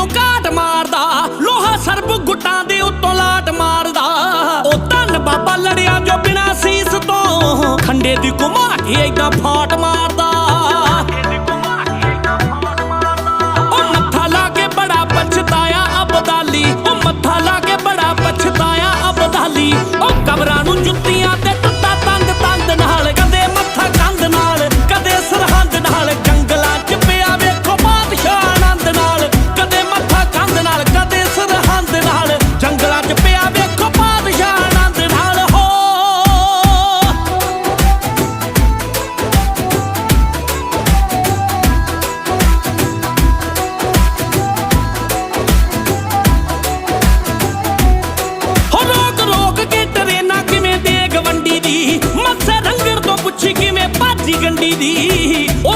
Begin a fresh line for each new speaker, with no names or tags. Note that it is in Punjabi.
ਥੱਲਿਓਂ ਕਾਟ ਮਾਰਦਾ, ਲੋਹਾ ਸਰਬ ਗੁੱਟਾਂ ਦੇ ਉੱਤੋਂ ਲਾਟ ਮਾਰਦਾ। ਉਹ ਧੰਨ ਬਾਬਾ ਲੜਿਆ ਜੋ ਬਿਨਾ ਸੀਸ ਤੋਂ ਖੰਡੇ ਦੀ ਘੁਮਾ ਕੇ ਫਾਟ ਮਾਰਦਾ। ਸਬਜ਼ੀ ਗੰਢੀ ਦੀ ਉਹ